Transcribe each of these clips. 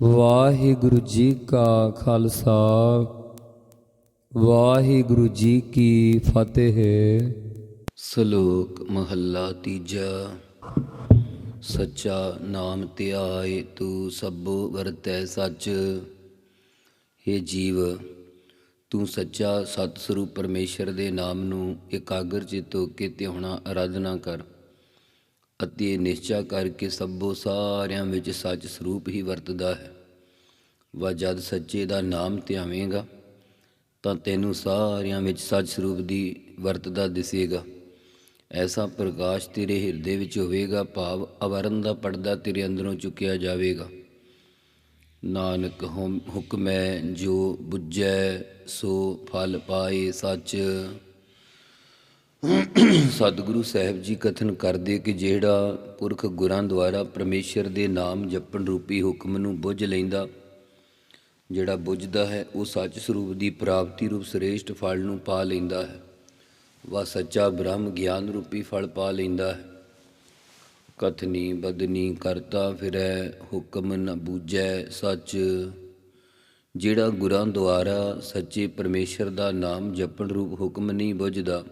ਵਾਹਿਗੁਰੂ ਜੀ ਕਾ ਖਾਲਸਾ, ਵਾਹਿਗੁਰੂ ਜੀ ਕੀ ਫਤਿਹ। ਸ਼ਲੋਕ ਮਹੱਲਾ ਤੀਜਾ, ਸੱਚਾ ਨਾਮ ਧਿਆਏ ਤੂੰ ਸਭੋ ਵਰਤੈ ਸੱਚ। हे ਜੀਵ, ਤੂੰ ਸੱਚਾ ਸਤ ਸਰੂਪ ਪਰਮੇਸ਼ਰ ਦੇ ਨਾਮ ਨੂੰ ਇਕਾਗਰ ਚਿਤ ਹੋ ਕੇ ਧਿਆਉਣਾ ਆਰਾਧਨਾ ਕਰ। ਅਤੇ ਨਿਸ਼ਚਾ ਕਰਕੇ ਸਭੋ ਸਾਰਿਆਂ ਵਿੱਚ ਸੱਚ ਸਰੂਪ ਹੀ ਵਰਤਦਾ ਹੈ। ਵਾ ਜਦ ਸੱਚੇ ਦਾ ਨਾਮ ਧਿਆਵੇਂਗਾ, ਤਾਂ ਤੈਨੂੰ ਸਾਰਿਆਂ ਵਿੱਚ ਸੱਚ ਸਰੂਪ ਦੀ ਵਰਤਦਾ ਦਿਸੇਗਾ। ਐਸਾ ਪ੍ਰਕਾਸ਼ ਤੇਰੇ ਹਿਰਦੇ ਵਿੱਚ ਹੋਵੇਗਾ, ਭਾਵ ਅਵਰਨ ਦਾ ਪਰਦਾ ਤੇਰੇ ਅੰਦਰੋਂ ਚੁੱਕਿਆ ਜਾਵੇਗਾ। ਨਾਨਕ ਹੁਮ- ਹੁਕਮ ਜੋ ਬੁੱਝੈ, ਸੋ ਫਲ ਪਾਏ ਸੱਚ। ਸਤਿਗੁਰੂ ਸਾਹਿਬ ਜੀ ਕਥਨ ਕਰਦੇ ਕਿ ਜਿਹੜਾ ਪੁਰਖ ਗੁਰਾਂ ਦੁਆਰਾ ਪਰਮੇਸ਼ਰ ਦੇ ਨਾਮ ਜਪਣ ਰੂਪੀ ਹੁਕਮ ਨੂੰ ਬੁੱਝ ਲੈਂਦਾ, ਜਿਹੜਾ ਬੁੱਝਦਾ ਹੈ, ਉਹ ਸੱਚ ਸਰੂਪ ਦੀ ਪ੍ਰਾਪਤੀ ਰੂਪ ਸ੍ਰੇਸ਼ਟ ਫਲ ਨੂੰ ਪਾ ਲੈਂਦਾ ਹੈ, ਵਾ ਸੱਚਾ ਬ੍ਰਹਮ ਗਿਆਨ ਰੂਪੀ ਫਲ ਪਾ ਲੈਂਦਾ ਹੈ। ਕਥਨੀ ਬਦਨੀ ਕਰਤਾ ਫਿਰੈ, ਹੁਕਮ ਨ ਬੂਝੈ ਸੱਚ। ਜਿਹੜਾ ਗੁਰਾਂ ਦੁਆਰਾ ਸੱਚੇ ਪਰਮੇਸ਼ਰ ਦਾ ਨਾਮ ਜਪਣ ਰੂਪ ਹੁਕਮ ਨਹੀਂ ਬੁੱਝਦਾ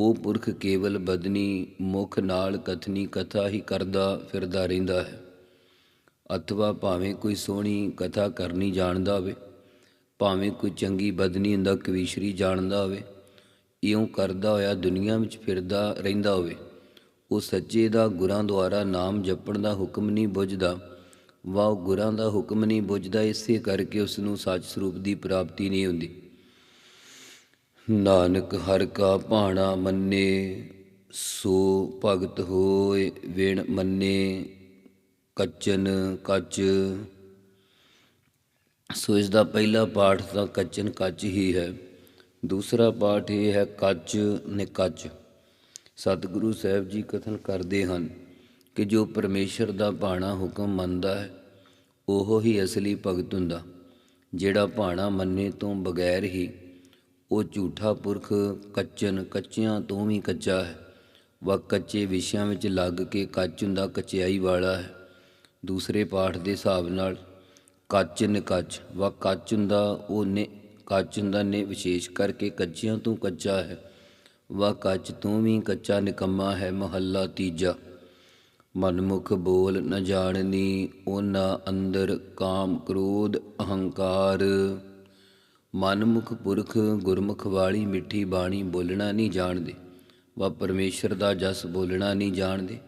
ਉਹ ਪੁਰਖ ਕੇਵਲ ਬਦਨੀ, ਮੁਖ ਨਾਲ ਕਥਨੀ ਕਥਾ ਹੀ ਕਰਦਾ ਫਿਰਦਾ ਰਹਿੰਦਾ ਹੈ। ਅਥਵਾ ਭਾਵੇਂ ਕੋਈ ਸੋਹਣੀ ਕਥਾ ਕਰਨੀ ਜਾਣਦਾ ਹੋਵੇ, ਭਾਵੇਂ ਕੋਈ ਚੰਗੀ ਬਦਨੀ ਦਾ ਕਵੀਸ਼ਰੀ ਜਾਣਦਾ ਹੋਵੇ, ਇਉਂ ਕਰਦਾ ਹੋਇਆ ਦੁਨੀਆ ਵਿੱਚ ਫਿਰਦਾ ਰਹਿੰਦਾ ਹੋਵੇ, ਉਹ ਸੱਚੇ ਦਾ ਗੁਰਾਂ ਦੁਆਰਾ ਨਾਮ ਜਪਣ ਦਾ ਹੁਕਮ ਨਹੀਂ ਬੁੱਝਦਾ ਵਾ ਉਹ ਗੁਰਾਂ ਦਾ ਹੁਕਮ ਨਹੀਂ ਬੁੱਝਦਾ, ਇਸੇ ਕਰਕੇ ਉਸ ਨੂੰ ਸੱਚ ਸਰੂਪ ਦੀ ਪ੍ਰਾਪਤੀ ਨਹੀਂ ਹੁੰਦੀ। ਨਾਨਕ ਹਰ ਕਾ ਭਾਣਾ ਮੰਨੇ, ਸੋ ਭਗਤ ਹੋਏ ਵੇਣ ਮੰਨੇ, ਕੱਚਨ ਕੱਚ। ਸੋ ਇਸ ਦਾ ਪਹਿਲਾ ਪਾਠ ਤਾਂ ਕੱਚਨ ਕੱਚ ਹੀ ਹੈ। ਦੂਸਰਾ ਪਾਠ ਇਹ ਹੈ, ਕੱਚ ਨਿਕੱਚ ਸਤਿਗੁਰੂ ਸਾਹਿਬ ਜੀ ਕਥਨ ਕਰਦੇ ਹਨ ਕਿ ਜੋ ਪਰਮੇਸ਼ਰ ਦਾ ਭਾਣਾ ਹੁਕਮ ਮੰਨਦਾ ਹੈ, ਉਹ ਹੀ ਅਸਲੀ ਭਗਤ ਹੁੰਦਾ, ਜਿਹੜਾ ਭਾਣਾ ਮੰਨੇ ਤੋਂ ਬਗੈਰ ਹੀ ਉਹ ਝੂਠਾ ਪੁਰਖ ਕੱਚਨ ਕੱਚਿਆਂ ਤੋਂ ਵੀ ਕੱਚਾ ਹੈ। ਵਾ ਕੱਚੇ ਵਿਸ਼ਿਆਂ ਵਿੱਚ ਲੱਗ ਕੇ ਕੱਚ ਹੁੰਦਾ ਕਚਿਆਈ ਵਾਲਾ ਹੈ। ਦੂਸਰੇ ਪਾਠ ਦੇ ਹਿਸਾਬ ਨਾਲ ਕੱਚ ਨਿਕੱਚ ਵਾ ਕੱਚ ਹੁੰਦਾ ਉਹ ਨੇ, ਕੱਚ ਹੁੰਦਾ ਨੇ ਵਿਸ਼ੇਸ਼ ਕਰਕੇ ਕੱਚਿਆਂ ਤੋਂ ਕੱਚਾ ਹੈ। ਵਾ ਕੱਚ ਤੋਂ ਵੀ ਕੱਚਾ ਨਿਕੰਮਾ ਹੈ ਮਹੱਲਾ ਤੀਜਾ। ਮਨਮੁਖ ਬੋਲ ਨ ਜਾਣਨੀ, ਉਹਨਾਂ ਅੰਦਰ ਕਾਮ ਕ੍ਰੋਧ ਅਹੰਕਾਰ। ਮਨਮੁਖ ਪੁਰਖ ਗੁਰਮੁਖ ਵਾਲੀ ਮਿੱਠੀ ਬਾਣੀ ਬੋਲਣਾ ਨਹੀਂ ਜਾਣਦੇ, ਵਾ ਪਰਮੇਸ਼ਰ ਦਾ ਜਸ ਬੋਲਣਾ ਨਹੀਂ ਜਾਣਦੇ,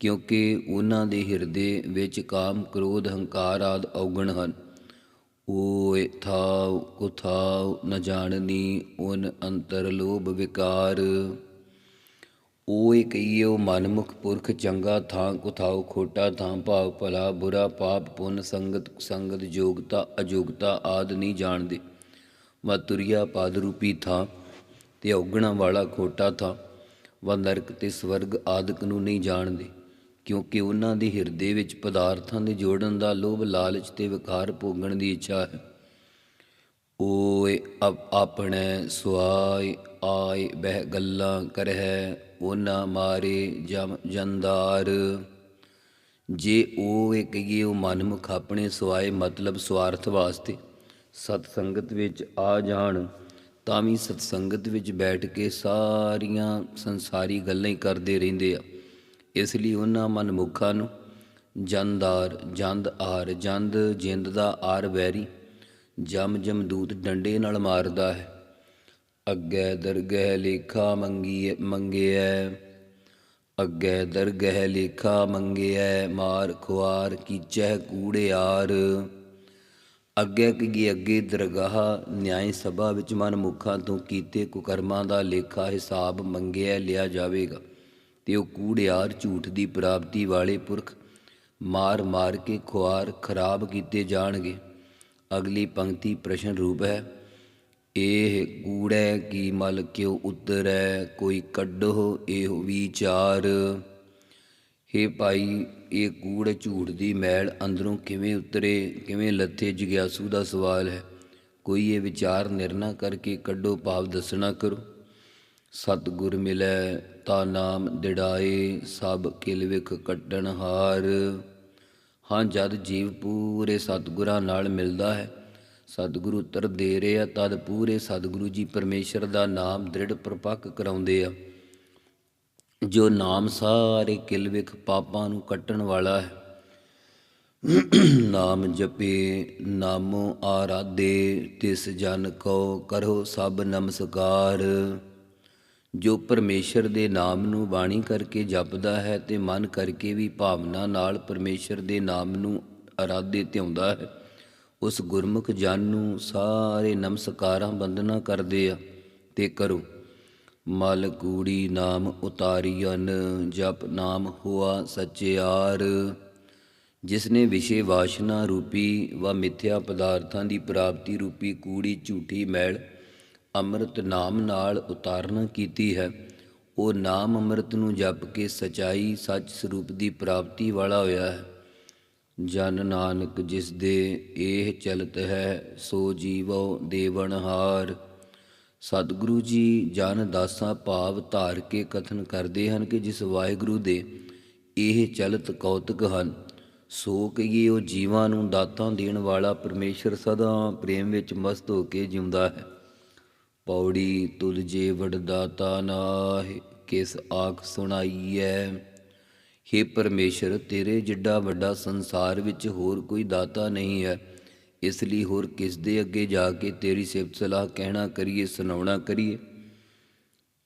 ਕਿਉਂਕਿ ਉਹਨਾਂ ਦੇ ਹਿਰਦੇ ਵਿੱਚ ਕਾਮ, ਕ੍ਰੋਧ, ਹੰਕਾਰ ਆਦ ਔਗਣ ਹਨ। ਓਏ ਥਾਉ ਕੁਥਾਉ ਨ ਜਾਣਨੀ ਓਨ ਅੰਤਰ ਲੋਭ ਵਿਕਾਰ। ਓਏ ਕਈਓ ਮਨਮੁਖ ਪੁਰਖ ਚੰਗਾ ਥਾਂ ਕੁਥਾਉ ਖੋਟਾ ਥਾਂ ਭਾਵ ਭਲਾ, ਬੁਰਾ ਪਾਪ ਪੁੰਨ ਸੰਗਤ ਸੰਗਤ ਯੋਗਤਾ ਅਯੋਗਤਾ ਆਦ ਨਹੀਂ ਜਾਣਦੇ। ਵਾ ਤੁਰਿਆ ਪਦ ਥਾਂ ਤੇ ਔਗਣਾ ਵਾਲਾ ਖੋਟਾ ਥਾਂ। ਵਾ ਨਰਕ ਤੇ ਸਵਰਗ ਆਦਿਕ ਨੂੰ ਨਹੀਂ ਜਾਣਦੇ, ਕਿਉਂਕਿ ਉਹਨਾਂ ਦੇ ਹਿਰਦੇ ਵਿੱਚ ਪਦਾਰਥਾਂ ਦੇ ਜੋੜਨ ਦਾ ਲੋਭ ਲਾਲਚ ਤੇ ਵਿਕਾਰ ਭੋਗਣ ਦੀ ਇੱਛਾ ਹੈ। ਓਏ ਅਪ- ਆਪਣੇ ਸੁਆਇ ਆਏ ਬਹਿ ਗੱਲਾਂ ਕਰਹਿ, ਉਹਨਾਂ ਮਾਰੇ ਜਮ ਜੰਦਾਰ। ਜੇ ਉਹ ਇਹ ਕਹੀਏ ਉਹ ਮਨਮੁਖ ਆਪਣੇ ਸਵਾਏ ਮਤਲਬ ਸਵਾਰਥ ਵਾਸਤੇ ਸਤ ਸੰਗਤ ਵਿੱਚ ਆ ਜਾਣ, ਤਾਂ ਵੀ ਸਤ ਸੰਗਤ ਵਿੱਚ ਬੈਠ ਕੇ ਸਾਰੀਆਂ ਸੰਸਾਰੀ ਗੱਲਾਂ ਹੀ ਕਰਦੇ ਰਹਿੰਦੇ ਆ। ਇਸ ਲਈ ਉਹਨਾਂ ਮਨਮੁਖਾਂ ਨੂੰ ਜੰਦਾਰ ਜੰਦ ਆਰ, ਜੰਦ ਜਿੰਦ ਦਾ ਆਰ ਵੈਰੀ ਜਮ ਜਮਦੂਤ ਡੰਡੇ ਨਾਲ ਮਾਰਦਾ ਹੈ। ਅੱਗੇ ਦਰਗਹਿ ਲੇਖਾ ਮੰਗੀਏ ਮੰਗਿਐ, ਅੱਗੇ ਦਰਗਹਿ ਲੇਖਾ ਮੰਗਿਐ, ਮਾਰ ਖੁਆਰ ਕੀਚੈ ਕੂੜਿਆਰ ਅੱਗੇ ਕੀ ਅੱਗੇ ਦਰਗਾਹ ਨਿਆਇ ਸਭਾ ਵਿੱਚ ਮਨਮੁਖਾਂ ਤੋਂ ਕੀਤੇ ਕੁਕਰਮਾਂ ਦਾ ਲੇਖਾ ਹਿਸਾਬ ਮੰਗਿਆ ਲਿਆ ਜਾਵੇਗਾ, ਤੇ ਉਹ ਕੂੜਿਆਰ ਝੂਠ ਦੀ ਪ੍ਰਾਪਤੀ ਵਾਲੇ ਪੁਰਖ ਮਾਰ ਮਾਰ ਕੇ ਖੁਆਰ ਖਰਾਬ ਕੀਤੇ ਜਾਣਗੇ। ਅਗਲੀ ਪੰਕਤੀ ਪ੍ਰਸ਼ਨ ਰੂਪ ਹੈ, ਇਹ ਕੂੜੈ ਕੀ ਮਲ ਕਿਉ ਉਤਰੈ, ਕੋਈ ਕੱਢੋ ਇਹੋ ਵਿਚਾਰ। ਹੇ ਭਾਈ, ਇਹ ਕੂੜ ਝੂਠ ਦੀ ਮੈਲ ਅੰਦਰੋਂ ਕਿਵੇਂ ਉਤਰੇ, ਕਿਵੇਂ ਲੱਥੇ ਜਿਗਿਆਸੂ ਦਾ ਸਵਾਲ ਹੈ। ਕੋਈ ਇਹ ਵਿਚਾਰ ਨਿਰਣਾ ਕਰਕੇ ਕੱਢੋ ਭਾਵ ਦੱਸਣਾ ਕਰੋ। ਸਤਿਗੁਰ ਮਿਲੈ, ਤਾ ਨਾਮ ਦਿੜਾਏ, ਸਭ ਕਿਲ ਵਿਖ ਕੱਟਣ ਹਾਰ। ਹਾਂ, ਜਦ ਜੀਵ ਪੂਰੇ ਸਤਿਗੁਰਾਂ ਨਾਲ ਮਿਲਦਾ ਹੈ, ਸਤਿਗੁਰੂ ਉੱਤਰ ਦੇ ਰਹੇ ਆ ਤਦ ਪੂਰੇ ਸਤਿਗੁਰੂ ਜੀ ਪਰਮੇਸ਼ਰ ਦਾ ਨਾਮ ਦ੍ਰਿੜ ਪ੍ਰਪੱਕ ਕਰਾਉਂਦੇ ਆ। ਜੋ ਨਾਮ ਸਾਰੇ ਕਿਲ ਵਿਖ ਪਾਪਾਂ ਨੂੰ ਕੱਟਣ ਵਾਲਾ ਹੈ। ਨਾਮ ਜਪੇ, ਨਾਮੋ ਆਰਾਧੇ, ਤਿਸ ਜਨ ਕੋ ਕਰੋ ਸਭ ਨਮਸਕਾਰ। ਜੋ ਪਰਮੇਸ਼ਰ ਦੇ ਨਾਮ ਨੂੰ ਬਾਣੀ ਕਰਕੇ ਜਪਦਾ ਹੈ ਤੇ ਮਨ ਕਰਕੇ ਵੀ ਭਾਵਨਾ ਨਾਲ ਪਰਮੇਸ਼ਰ ਦੇ ਨਾਮ ਨੂੰ ਆਰਾਧੇ ਧਿਆਉਂਦਾ ਹੈ, ਉਸ ਗੁਰਮੁਖ ਜਨ ਨੂੰ ਸਾਰੇ ਨਮਸਕਾਰਾਂ ਬੰਦਨਾ ਕਰਦੇ ਆ ਤੇ ਕਰੋ। ਮਲ ਕੂੜੀ ਨਾਮ ਉਤਾਰੀਅਨ ਜਪ ਨਾਮ ਹੁਆ ਸਚਿਆਰ। ਜਿਸ ਨੇ ਵਿਸ਼ੇ ਵਾਸ਼ਨਾ ਰੂਪੀ ਵਾ ਮਿਥਿਆ ਪਦਾਰਥਾਂ ਦੀ ਪ੍ਰਾਪਤੀ ਰੂਪੀ ਕੂੜੀ ਝੂਠੀ ਮੈਲ ਅੰਮ੍ਰਿਤ ਨਾਮ ਨਾਲ ਉਤਾਰਨ ਕੀਤੀ ਹੈ, ਉਹ ਨਾਮ ਅੰਮ੍ਰਿਤ ਨੂੰ ਜਪ ਕੇ ਸਚਾਈ ਸੱਚ ਸਰੂਪ ਦੀ ਪ੍ਰਾਪਤੀ ਵਾਲਾ ਹੋਇਆ ਹੈ। ਜਨ ਨਾਨਕ ਜਿਸ ਦੇ ਇਹ ਚਲਤ ਹੈ, ਸੋ ਜੀਵੋ ਦੇਵਨਹਾਰ ਸਤਿਗੁਰੂ ਜੀ ਜਨ ਦਾਸਾ ਭਾਵ ਧਾਰ ਕੇ ਕਥਨ ਕਰਦੇ ਹਨ ਕਿ ਜਿਸ ਵਾਹਿਗੁਰੂ ਦੇ ਇਹ ਚਲਤ ਕੌਤਕ ਹਨ, ਸੋ ਕਹੀਏ ਉਹ ਜੀਵਾਂ ਨੂੰ ਦਾਤਾਂ ਦੇਣ ਵਾਲਾ ਪਰਮੇਸ਼ਰ ਸਦਾ ਪ੍ਰੇਮ ਵਿੱਚ ਮਸਤ ਹੋ ਕੇ ਜਿਉਂਦਾ ਹੈ। ਪੌੜੀ ਤੁਲਜੇ ਵਡਦਾਤਾ ਨਾਹਿ, ਕਿਸ ਆਖ ਸੁਣਾਈਐ? ਹੇ ਪਰਮੇਸ਼ਰ, ਤੇਰੇ ਜਿੱਡਾ ਵੱਡਾ ਸੰਸਾਰ ਵਿੱਚ ਹੋਰ ਕੋਈ ਦਾਤਾ ਨਹੀਂ ਹੈ। ਇਸ ਲਈ ਹੋਰ ਕਿਸ ਦੇ ਅੱਗੇ ਜਾ ਕੇ ਤੇਰੀ ਸਿਫਤ ਸਲਾਹ ਕਹਿਣਾ ਕਰੀਏ, ਸੁਣਾਉਣਾ ਕਰੀਏ?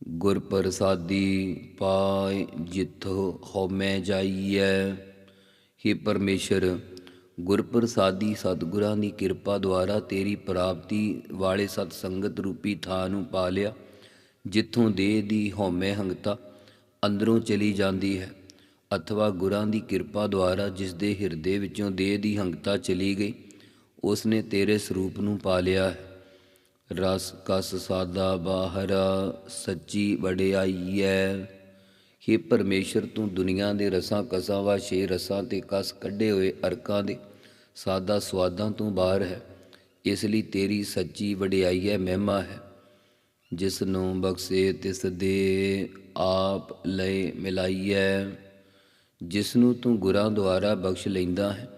ਗੁਰ ਪ੍ਰਸਾਦੀ ਪਾਏ ਜਿੱਥੋਂ ਹਉਮੈ ਜਾਈਐ। ਹੇ ਪਰਮੇਸ਼ਰ ਗੁਰ ਪ੍ਰਸਾਦੀ ਸਤਿਗੁਰਾਂ ਦੀ ਕਿਰਪਾ ਦੁਆਰਾ ਤੇਰੀ ਪ੍ਰਾਪਤੀ ਵਾਲੇ ਸਤ ਸੰਗਤ ਰੂਪੀ ਥਾਂ ਨੂੰ ਪਾ ਲਿਆ, ਜਿੱਥੋਂ ਦੇਹ ਦੀ ਹਉਮੈ ਹੰਗਤਾ ਅੰਦਰੋਂ ਚਲੀ ਜਾਂਦੀ ਹੈ, ਅਥਵਾ ਗੁਰਾਂ ਦੀ ਕਿਰਪਾ ਦੁਆਰਾ ਜਿਸ ਦੇ ਹਿਰਦੇ ਵਿੱਚੋਂ ਦੇਹ ਦੀ ਹੰਗਤਾ ਚਲੀ ਗਈ ਉਸ ਨੇ ਤੇਰੇ ਸਰੂਪ ਨੂੰ ਪਾ ਲਿਆ। ਹੈ ਰਸ ਕਸ ਸਾਦਾ ਬਾਹਰਾ ਸੱਚੀ ਵਡਿਆਈ ਹੈ ਹੇ ਪਰਮੇਸ਼ਰ, ਤੂੰ ਦੁਨੀਆ ਦੇ ਰਸਾਂ ਕਸਾਂ ਵਾ ਛੇ ਰਸਾਂ ਤੇ ਕਸ ਕੱਢੇ ਹੋਏ ਅਰਕਾਂ ਦੇ ਸਾਦਾ ਸਵਾਦਾਂ ਤੋਂ ਬਾਹਰ ਹੈ। ਇਸ ਲਈ ਤੇਰੀ ਸੱਚੀ ਵਡਿਆਈ ਹੈ ਮਹਿਮਾ ਹੈ। ਜਿਸ ਨੂੰ ਬਖਸ਼ੇ ਤਿਸ ਦੇ ਆਪ ਲੈ ਮਿਲਾਈਐ ਜਿਸ ਨੂੰ ਤੂੰ ਗੁਰਾਂ ਦੁਆਰਾ ਬਖਸ਼ ਲੈਂਦਾ ਹੈ।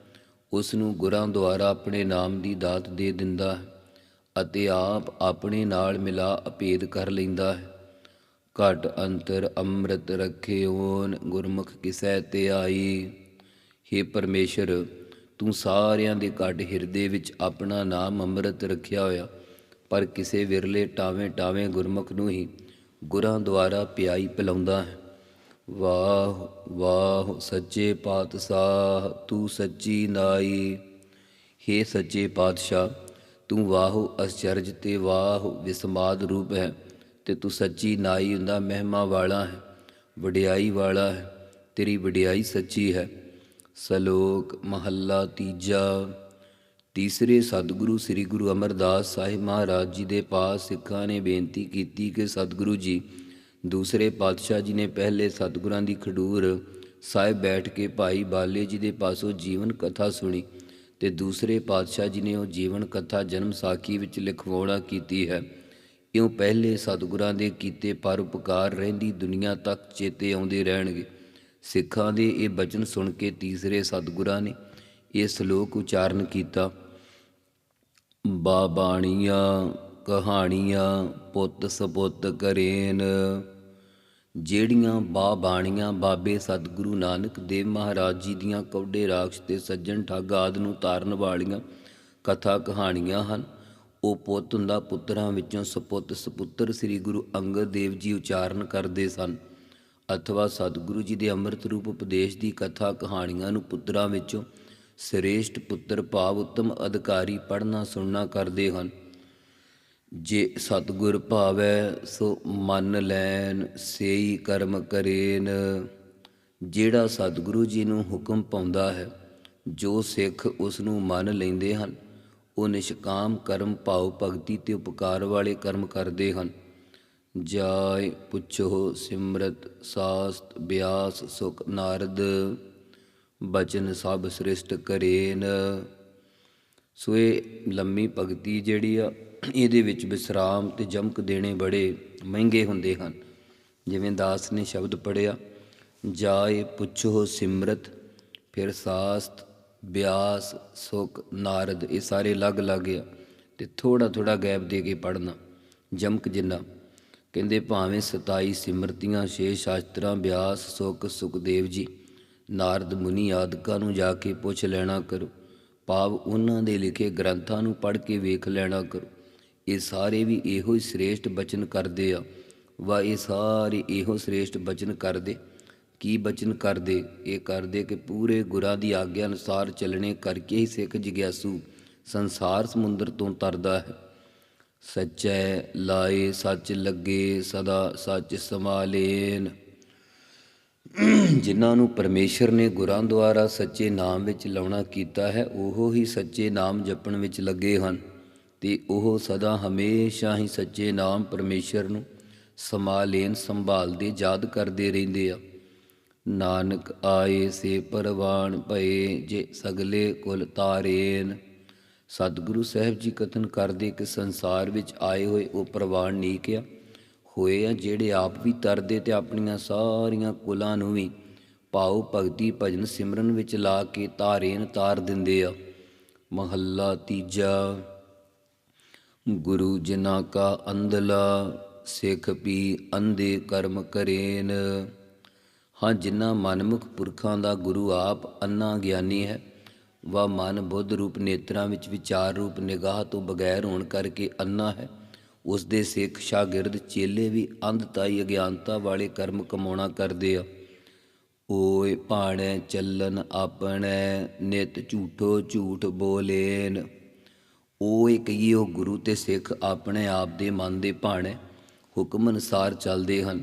ਉਸ ਨੂੰ ਗੁਰਾਂ ਦੁਆਰਾ ਆਪਣੇ ਨਾਮ ਦੀ ਦਾਤ ਦੇ ਦਿੰਦਾ ਹੈ ਅਤੇ ਆਪ ਆਪਣੇ ਨਾਲ ਮਿਲਾ ਅਪੇਦ ਕਰ ਲੈਂਦਾ ਹੈ। ਘਟ ਅੰਤਰ ਅੰਮ੍ਰਿਤ ਰਖਿਓਨ ਗੁਰਮੁਖ ਕਿਸੈ ਤੇ ਆਈ हे ਪਰਮੇਸ਼ਰ, ਤੂੰ ਸਾਰਿਆਂ ਦੇ ਘਟ ਹਿਰਦੇ ਵਿੱਚ ਆਪਣਾ ਨਾਮ ਅੰਮ੍ਰਿਤ ਰੱਖਿਆ ਹੋਇਆ, ਪਰ ਕਿਸੇ ਵਿਰਲੇ ਟਾਵੇਂ ਟਾਵੇਂ ਗੁਰਮੁਖ ਨੂੰ ਹੀ ਗੁਰਾਂ ਦੁਆਰਾ ਪਿਆਈ ਪਿਲਾਉਂਦਾ ਹੈ। ਵਾਹ ਵਾਹ, ਸੱਚੇ ਪਾਤਸ਼ਾਹ, ਤੂੰ ਸੱਚੀ ਨਾਈ। हे ਸੱਚੇ ਪਾਤਸ਼ਾਹ, ਤੂੰ ਵਾਹੋ, ਅਚਰਜ ਤੇ ਵਾਹ, ਵਿਸਮਾਦ ਰੂਪ ਹੈ ਤੇ ਤੂੰ ਸੱਚੀ ਨਾਈ ਹੁੰਦਾ ਮਹਿਮਾ ਵਾਲਾ ਹੈ, ਵਡਿਆਈ ਵਾਲਾ ਹੈ, ਤੇਰੀ ਵਡਿਆਈ ਸੱਚੀ ਹੈ। ਸਲੋਕ, ਮਹੱਲਾ ਤੀਜਾ। ਤੀਸਰੇ ਸਤਿਗੁਰੂ, ਸ੍ਰੀ ਗੁਰੂ ਅਮਰਦਾਸ ਸਾਹਿਬ ਮਹਾਰਾਜ ਜੀ ਦੇ ਪਾਸ ਸਿੱਖਾਂ ਨੇ ਬੇਨਤੀ ਕੀਤੀ ਕਿ ਸਤਿਗੁਰੂ ਜੀ ਦੂਸਰੇ ਪਾਤਸ਼ਾਹ ਜੀ ਨੇ ਪਹਿਲੇ ਸਤਿਗੁਰਾਂ ਦੀ ਖਡੂਰ ਸਾਹਿਬ ਬੈਠ ਕੇ ਭਾਈ ਬਾਲੇ ਜੀ ਦੇ ਪਾਸੋਂ ਜੀਵਨ ਕਥਾ ਸੁਣੀ ਤੇ ਦੂਸਰੇ ਪਾਤਸ਼ਾਹ ਜੀ ਨੇ ਉਹ ਜੀਵਨ ਕਥਾ ਜਨਮ ਸਾਖੀ ਵਿੱਚ ਲਿਖਵਾਉਣਾ ਕੀਤੀ ਹੈ। ਇਉਂ ਪਹਿਲੇ ਸਤਿਗੁਰਾਂ ਦੇ ਕੀਤੇ ਪਰਉਪਕਾਰ ਰਹਿੰਦੀ ਦੁਨੀਆ ਤੱਕ ਚੇਤੇ ਆਉਂਦੇ ਰਹਿਣਗੇ। ਸਿੱਖਾਂ ਦੇ ਇਹ ਬਚਨ ਸੁਣ ਕੇ ਤੀਸਰੇ ਸਤਿਗੁਰਾਂ ਨੇ ਇਹ ਸ਼ਲੋਕ ਉਚਾਰਨ ਕੀਤਾ। ਬਾ ਬਾਣੀਆਂ ਕਹਾਣੀਆਂ, ਪੁੱਤ ਸਪੁੱਤ ਕਰੇਨ ਜਿਹੜੀਆਂ ਬਾ ਬਾਣੀਆਂ ਬਾਬੇ ਸਤਿਗੁਰੂ ਨਾਨਕ ਦੇਵ ਮਹਾਰਾਜ ਜੀ ਦੀਆਂ ਕੌਡੇ ਰਾਖਸ਼ ਤੇ ਸੱਜਣ ਠੱਗ ਆਦ ਨੂੰ ਤਾਰਨ ਵਾਲੀਆਂ ਕਥਾ ਕਹਾਣੀਆਂ ਹਨ, ਉਹ ਪੁੱਤ ਹੁੰਦਾ ਪੁੱਤਰਾਂ ਵਿੱਚੋਂ ਸਪੁੱਤ ਸਪੁੱਤਰ ਸ੍ਰੀ ਗੁਰੂ ਅੰਗਦ ਦੇਵ ਜੀ ਉਚਾਰਨ ਕਰਦੇ ਸਨ। ਅਥਵਾ ਸਤਿਗੁਰੂ ਜੀ ਦੇ ਅੰਮ੍ਰਿਤ ਰੂਪ ਉਪਦੇਸ਼ ਦੀ ਕਥਾ ਕਹਾਣੀਆਂ ਨੂੰ ਪੁੱਤਰਾਂ ਵਿੱਚੋਂ ਸ੍ਰੇਸ਼ਟ ਪੁੱਤਰ ਭਾਵ ਉੱਤਮ ਅਧਿਕਾਰੀ ਪੜ੍ਹਨਾ ਸੁਣਨਾ ਕਰਦੇ ਹਨ। ਜੇ ਸਤਿਗੁਰ ਭਾਵੈ ਸੋ ਮਨ ਲੈਨ ਸੇਈ ਕਰਮ ਕਰੇਨ। ਜਿਹੜਾ ਸਤਿਗੁਰੂ ਜੀ ਨੂੰ ਹੁਕਮ ਪਾਉਂਦਾ ਹੈ, ਜੋ ਸਿੱਖ ਉਸ ਨੂੰ ਮੰਨ ਲੈਂਦੇ ਹਨ, ਉਹ ਨਿਸ਼ਕਾਮ ਕਰਮ ਭਾਵ ਭਗਤੀ ਤੇ ਉਪਕਾਰ ਵਾਲੇ ਕਰਮ ਕਰਦੇ ਹਨ। ਜਾਇ ਪੁੱਛੋ ਸਿਮਰਤ ਸਾਸਤ ਬਿਆਸ ਸੁਖ ਨਾਰਦ, ਬਚਨ ਸਭ ਸ੍ਰਿਸ਼ਟ ਕਰੇਨ। ਸੋ ਇਹ ਲੰਮੀ ਭਗਤੀ ਜਿਹੜੀ ਆ, ਇਹਦੇ ਵਿੱਚ ਵਿਸਰਾਮ ਤੇ ਜਮਕ ਦੇਣੇ ਬੜੇ ਮਹਿੰਗੇ ਹੁੰਦੇ ਹਨ। ਜਿਵੇਂ ਦਾਸ ਨੇ ਸ਼ਬਦ ਪੜਿਆ ਜਾਏ ਪੁੱਛੋ ਸਿਮਰਤ, ਫਿਰ ਸਾਸਤ, ਬਿਆਸ, ਸੁਖ, ਨਾਰਦ, ਇਹ ਸਾਰੇ ਅਲੱਗ-ਅਲੱਗ ਆ। ਤੇ ਥੋੜਾ ਥੋੜਾ ਗੈਪ ਦੇ ਕੇ ਪੜਨਾ ਜਮਕ ਜਿੰਨਾ। ਕਹਿੰਦੇ ਭਾਵੇਂ 27 ਸਿਮਰਤੀਆਂ, ਛੇ ਸ਼ਾਸਤਰਾਂ, ਬਿਆਸ, ਸੁਖ, ਸੁਖਦੇਵ ਜੀ, ਨਾਰਦ ਮੁਨੀ ਆਦਿਕਾਂ ਨੂੰ ਜਾ ਕੇ ਪੁੱਛ ਲੈਣਾ ਕਰੋ। ਭਾਵ ਉਹਨਾਂ ਦੇ ਲਿਖੇ ਗ੍ਰੰਥਾਂ ਨੂੰ ਪੜ੍ਹ ਕੇ ਵੇਖ ਲੈਣਾ ਕਰੋ। ਇਹ ਸਾਰੇ ਵੀ ਇਹੋ ਹੀ ਸ੍ਰੇਸ਼ਟ ਬਚਨ ਕਰਦੇ ਆ। ਵਾ ਇਹ ਸਾਰੇ ਇਹੋ ਸ੍ਰੇਸ਼ਟ ਬਚਨ ਕਰਦੇ। ਕੀ ਬਚਨ ਕਰਦੇ? ਇਹ ਕਰਦੇ ਕਿ ਪੂਰੇ ਗੁਰਾਂ ਦੀ ਆਗਿਆ ਅਨੁਸਾਰ ਚੱਲਣੇ ਕਰਕੇ ਹੀ ਸਿੱਖ ਜਿਗਿਆਸੂ ਸੰਸਾਰ ਸਮੁੰਦਰ ਤੋਂ ਤਰਦਾ ਹੈ। ਸੱਚੈ ਲਾਏ ਸੱਚ ਲੱਗੇ ਸਦਾ ਸੱਚ ਸਮਾਲੇਨ ਜਿਨ੍ਹਾਂ ਨੂੰ ਪਰਮੇਸ਼ਰ ਨੇ ਗੁਰਾਂ ਦੁਆਰਾ ਸੱਚੇ ਨਾਮ ਵਿੱਚ ਲਾਉਣਾ ਕੀਤਾ ਹੈ, ਉਹ ਹੀ ਸੱਚੇ ਨਾਮ ਜਪਣ ਵਿੱਚ ਲੱਗੇ ਹਨ ਤੇ ਉਹ ਸਦਾ ਹਮੇਸ਼ਾ ਹੀ ਸੱਚੇ ਨਾਮ ਪਰਮੇਸ਼ਰ ਨੂੰ ਸਮਾਲੇਨ ਸੰਭਾਲਦੇ, ਯਾਦ ਕਰਦੇ ਰਹਿੰਦੇ ਆ। ਨਾਨਕ ਆਏ ਸੇ ਪਰਵਾਨ ਭਏ, ਜੇ ਸਗਲੇ ਕੁਲ ਤਾਰੇਨ। ਸਤਿਗੁਰੂ ਸਾਹਿਬ ਜੀ ਕਥਨ ਕਰਦੇ ਕਿ ਸੰਸਾਰ ਵਿੱਚ ਆਏ ਹੋਏ ਉਹ ਪ੍ਰਵਾਨ ਨੀਕ ਆ। ਹੋਏ ਆ, ਜਿਹੜੇ ਆਪ ਵੀ ਤਰਦੇ ਤੇ ਆਪਣੀਆਂ ਸਾਰੀਆਂ ਕੁਲਾਂ ਨੂੰ ਵੀ ਭਾਉ ਭਗਤੀ ਭਜਨ ਸਿਮਰਨ ਵਿੱਚ ਲਾ ਕੇ ਤਾਰੇਨ ਤਾਰ ਦਿੰਦੇ ਆ। ਮਹੱਲਾ ਤੀਜਾ, ਗੁਰੂ ਜਿਨਾ ਕਾ ਅੰਧਲਾ, ਸਿੱਖ ਪੀ ਅੰਧੇ ਕਰਮ ਕਰੇਨ। ਹਾਂ, ਜਿਨ੍ਹਾਂ ਮਨਮੁਖ ਪੁਰਖਾਂ ਦਾ ਗੁਰੂ ਆਪ ਅੰਨਾ ਗਿਆਨੀ ਹੈ, ਵਾ ਮਨ ਬੁੱਧ ਰੂਪ ਨੇਤਰਾਂ ਵਿੱਚ ਵਿਚਾਰ ਰੂਪ ਨਿਗਾਹ ਤੋਂ ਬਗੈਰ ਹੋਣ ਕਰਕੇ ਅੰਨਾ ਹੈ। ਉਸ ਦੇ ਸਿੱਖ ਸ਼ਾਗਿਰਦ ਚੇਲੇ ਵੀ ਅੰਧਤਾਈ ਅਗਿਆਨਤਾ ਵਾਲੇ ਕਰਮ ਕਮਾਉਣਾ ਕਰਦੇ ਆ। ਓਏ ਭਾਣੈ, ਚੱਲਨ ਆਪਣੈ, ਨਿਤ ਝੂਠੋ ਝੂਠ ਬੋਲੇਨ। ਓਏ ਕਹੀਏ ਗੁਰੂ ਤੇ ਸਿੱਖ ਆਪਣੇ ਆਪ ਦੇ ਮਨ ਦੇ ਭਾਣੇ, ਹੁਕਮ ਅਨੁਸਾਰ ਚੱਲਦੇ ਹਨ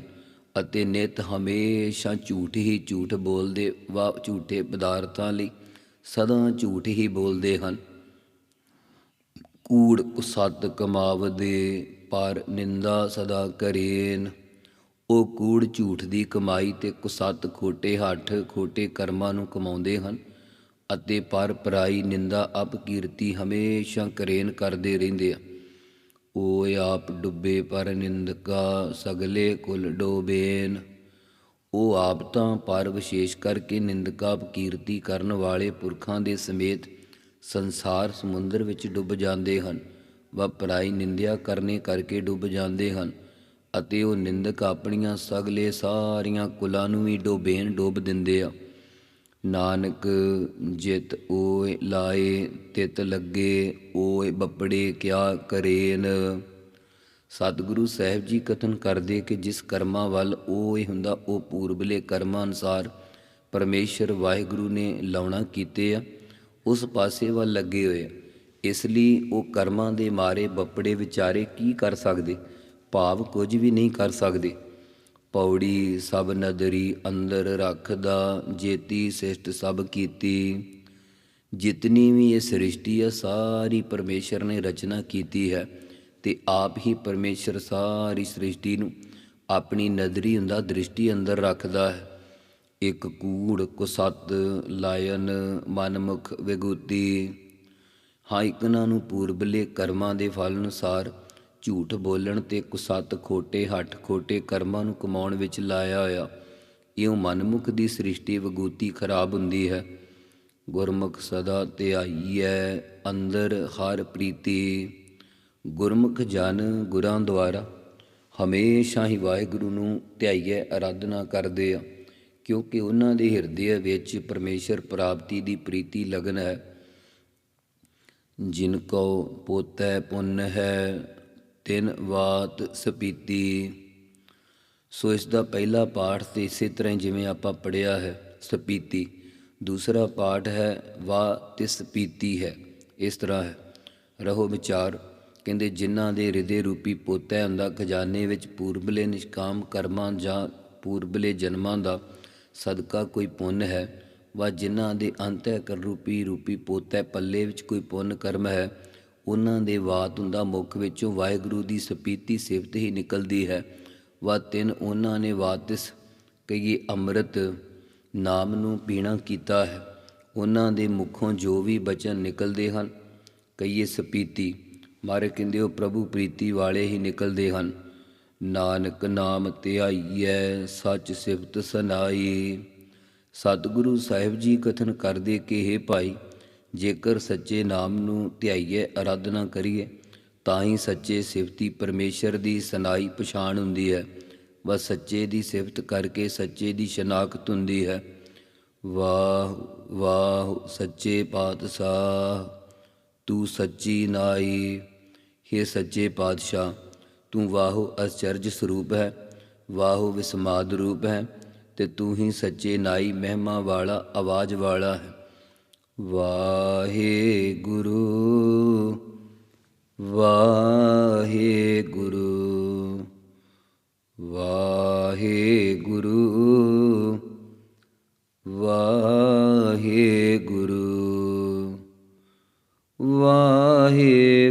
ਅਤੇ ਨਿਤ ਹਮੇਸ਼ਾ ਝੂਠ ਹੀ ਝੂਠ ਬੋਲਦੇ, ਵਾ ਝੂਠੇ ਪਦਾਰਥਾਂ ਲਈ ਸਦਾ ਝੂਠ ਹੀ ਬੋਲਦੇ ਹਨ। ਕੂੜ ਕੁਸਤ ਕਮਾਵਦੇ ਪਰ ਨਿੰਦਾ ਸਦਾ ਕਰੇਨ। ਉਹ ਕੂੜ ਝੂਠ ਦੀ ਕਮਾਈ ਤੇ ਕੁਸਤ ਖੋਟੇ ਹੱਠ ਖੋਟੇ ਕਰਮਾਂ ਨੂੰ ਕਮਾਉਂਦੇ ਹਨ ਅਤੇ ਪਰ ਪਰਾਈ ਨਿੰਦਾ ਅਪਕੀਰਤੀ ਹਮੇਸ਼ਾ ਕਰੇਨ ਕਰਦੇ ਰਹਿੰਦੇ ਆ। ਉਹ ਆਪ ਡੁੱਬੇ ਪਰ ਨਿੰਦਕਾ ਸਗਲੇ ਕੁਲ ਡੋਬੇਨ। ਉਹ ਆਪ ਤਾਂ ਪਰ ਵਿਸ਼ੇਸ਼ ਕਰਕੇ ਨਿੰਦਕਾ ਅਪਕੀਰਤੀ ਕਰਨ ਵਾਲੇ ਪੁਰਖਾਂ ਦੇ ਸਮੇਤ ਸੰਸਾਰ ਸਮੁੰਦਰ ਵਿੱਚ ਡੁੱਬ ਜਾਂਦੇ ਹਨ। ਵਪਰਾਈ ਨਿੰਦਿਆ ਕਰਨੇ ਕਰਕੇ ਡੁੱਬ ਜਾਂਦੇ ਹਨ ਅਤੇ ਉਹ ਨਿੰਦਕ ਆਪਣੀਆਂ ਸਗਲੇ ਸਾਰੀਆਂ ਕੁਲਾਂ ਨੂੰ ਵੀ ਡੋਬੇਨ ਡੋਬ ਦਿੰਦੇ ਆ। ਨਾਨਕ, ਜਿਤ ਓਏ ਲਾਏ, ਤਿਤ ਲੱਗੇ, ਓਏ ਬੱਪੜੇ ਕਿਆ ਕਰੇਨ? ਸਤਿਗੁਰੂ ਸਾਹਿਬ ਜੀ ਕਥਨ ਕਰਦੇ ਕਿ ਜਿਸ ਕਰਮਾਂ ਵੱਲ ਉਹ ਇਹ ਹੁੰਦਾ, ਉਹ ਪੂਰਬਲੇ ਕਰਮਾਂ ਅਨੁਸਾਰ ਪਰਮੇਸ਼ਰ ਵਾਹਿਗੁਰੂ ਨੇ ਲਾਉਣਾ ਕੀਤੇ ਆ। ਉਸ ਪਾਸੇ ਵੱਲ ਲੱਗੇ ਹੋਏ। ਆ ਇਸ ਲਈ ਉਹ ਕਰਮਾਂ ਦੇ ਮਾਰੇ ਬੱਪੜੇ ਵਿਚਾਰੇ ਕੀ ਕਰ ਸਕਦੇ? ਭਾਵ ਕੁਝ ਵੀ ਨਹੀਂ ਕਰ ਸਕਦੇ। ਪੌੜੀ ਸਭ ਨਦਰੀ ਅੰਦਰ ਰੱਖਦਾ, ਜੇਤੀ ਸਿਸ਼ਟ ਸਭ ਕੀਤੀ। ਜਿਤਨੀ ਵੀ ਇਹ ਸ੍ਰਿਸ਼ਟੀ ਹੈ ਸਾਰੀ ਪਰਮੇਸ਼ਰ ਨੇ ਰਚਨਾ ਕੀਤੀ ਹੈ ਤੇ ਆਪ ਹੀ ਪਰਮੇਸ਼ਰ ਸਾਰੀ ਸ੍ਰਿਸ਼ਟੀ ਨੂੰ ਆਪਣੀ ਨਦਰੀ ਹੁੰਦਾ, ਦ੍ਰਿਸ਼ਟੀ ਅੰਦਰ ਰੱਖਦਾ ਹੈ। ਇੱਕ ਕੂੜ ਕੁਸਤ ਲਾਇਨ ਮਨਮੁਖ ਵਿਗੂਤੀ। ਹਾਂ ਨੂੰ ਪੂਰਬਲੇ ਕਰਮਾਂ ਦੇ ਫਲ ਅਨੁਸਾਰ ਝੂਠ ਬੋਲਣ ਤੇ ਕੁਸਤ ਖੋਟੇ, ਹੱਠ ਖੋਟੇ ਕਰਮਾਂ ਨੂੰ ਕਮਾਉਣ ਵਿੱਚ ਲਾਇਆ ਹੋਇਆ। ਇਉਂ ਮਨਮੁਖ ਦੀ ਸ੍ਰਿਸ਼ਟੀ ਵਿਗੂਤੀ ਖਰਾਬ ਹੁੰਦੀ ਹੈ। ਗੁਰਮੁਖ ਸਦਾ ਧਿਆਈਐ ਅੰਦਰ ਹਰ ਪ੍ਰੀਤੀ। ਗੁਰਮੁਖ ਜਨ ਗੁਰਾਂ ਦੁਆਰਾ ਹਮੇਸ਼ਾ ਹੀ ਵਾਹਿਗੁਰੂ ਨੂੰ ਧਿਆਈਏ ਆਰਾਧਨਾ ਕਰਦੇ ਆ। ਕਿਉਂਕਿ ਉਹਨਾਂ ਦੇ ਹਿਰਦੇ ਵਿੱਚ ਪਰਮੇਸ਼ਰ ਪ੍ਰਾਪਤੀ ਦੀ ਪ੍ਰੀਤੀ ਲਗਨ ਹੈ। ਜਿਨ ਕੋ ਪੋਤੈ ਪੁੰਨ ਹੈ, ਤਿਨ ਵਾਤ ਸਪੀਤੀ। ਸੋ ਇਸ ਦਾ ਪਹਿਲਾ ਪਾਠ ਤੇ ਇਸੇ ਤਰ੍ਹਾਂ ਹੀ ਜਿਵੇਂ ਆਪਾਂ ਪੜਿਆ ਹੈ, ਸਪੀਤੀ। ਦੂਸਰਾ ਪਾਠ ਹੈ, ਵਾ ਤਿਸ ਪੀਤੀ ਹੈ, ਇਸ ਤਰ੍ਹਾਂ ਹੈ। ਰਹੋ ਵਿਚਾਰ, ਕਹਿੰਦੇ ਜਿਨ੍ਹਾਂ ਦੇ ਹਿਰਦੇ ਰੂਪੀ ਪੋਤੈ ਹੁੰਦਾ, ਖਜ਼ਾਨੇ ਵਿੱਚ ਪੂਰਬਲੇ ਨਿਸ਼ਕਾਮ ਕਰਮਾਂ ਜਾਂ ਪੂਰਬਲੇ ਜਨਮਾਂ ਦਾ ਸਦਕਾ ਕੋਈ ਪੁੰਨ ਹੈ, ਵਾ ਜਿਨ੍ਹਾਂ ਦੇ ਅੰਤਹਿਕਰ ਰੂਪੀ ਰੂਪੀ ਪੋਤੈ ਪੱਲੇ ਵਿੱਚ ਕੋਈ ਪੁੰਨ ਕਰਮ ਹੈ, ਉਹਨਾਂ ਦੇ ਬਾਤ ਹੁੰਦਾ ਮੁਖ ਵਿੱਚੋਂ ਵਾਹਿਗੁਰੂ ਦੀ ਸਪੀਤੀ ਸਿਫਤ ਹੀ ਨਿਕਲਦੀ ਹੈ, ਵਾ ਤਿੰਨ ਉਹਨਾਂ ਨੇ ਵਾਤਿਸ ਕਹੀਏ ਅੰਮ੍ਰਿਤ ਨਾਮ ਨੂੰ ਪੀਣਾ ਕੀਤਾ ਹੈ, ਉਹਨਾਂ ਦੇ ਮੁਖੋਂ ਜੋ ਵੀ ਬਚਨ ਨਿਕਲਦੇ ਹਨ, ਕਹੀਏ ਸਪੀਤੀ, ਮਾਰੇ ਕਹਿੰਦੇ ਉਹ ਪ੍ਰਭੂ ਪ੍ਰੀਤੀ ਵਾਲੇ ਹੀ ਨਿਕਲਦੇ ਹਨ। ਨਾਨਕ ਨਾਮ ਧਿਆਈਐ, ਸੱਚ ਸਿਫਤ ਸਨਾਈ ਸਤਿਗੁਰੂ ਸਾਹਿਬ ਜੀ ਕਥਨ ਕਰਦੇ ਕਿ हे ਭਾਈ, ਜੇਕਰ ਸੱਚੇ ਨਾਮ ਨੂੰ ਧਿਆਈਏ ਆਰਾਧਨਾ ਕਰੀਏ ਤਾਂ ਹੀ ਸੱਚੇ ਸਿਫਤੀ ਪਰਮੇਸ਼ਰ ਦੀ ਸਨਾਈ ਪਛਾਣ ਹੁੰਦੀ ਹੈ। ਬਸ ਸੱਚੇ ਦੀ ਸਿਫਤ ਕਰਕੇ ਸੱਚੇ ਦੀ ਸ਼ਨਾਖਤ ਹੁੰਦੀ ਹੈ। ਵਾਹ ਵਾਹ, ਸੱਚੇ ਪਾਤਸ਼ਾਹ, ਤੂੰ ਸੱਚੀ ਨਾਈ हे ਸੱਚੇ ਪਾਤਸ਼ਾਹ ਤੂੰ ਵਾਹੋ ਅਚਰਜ ਸਰੂਪ ਹੈ, ਵਾਹੋ ਵਿਸਮਾਦ ਰੂਪ ਹੈ, ਤੇ ਤੂੰ ਹੀ ਸੱਚੇ ਨਾਈ ਮਹਿਮਾ ਵਾਲਾ ਆਵਾਜ਼ ਵਾਲਾ ਹੈ। ਵਾਹੇ ਗੁਰੂ ਵਾਹੇ ਗੁਰੂ ਵਾਹੇ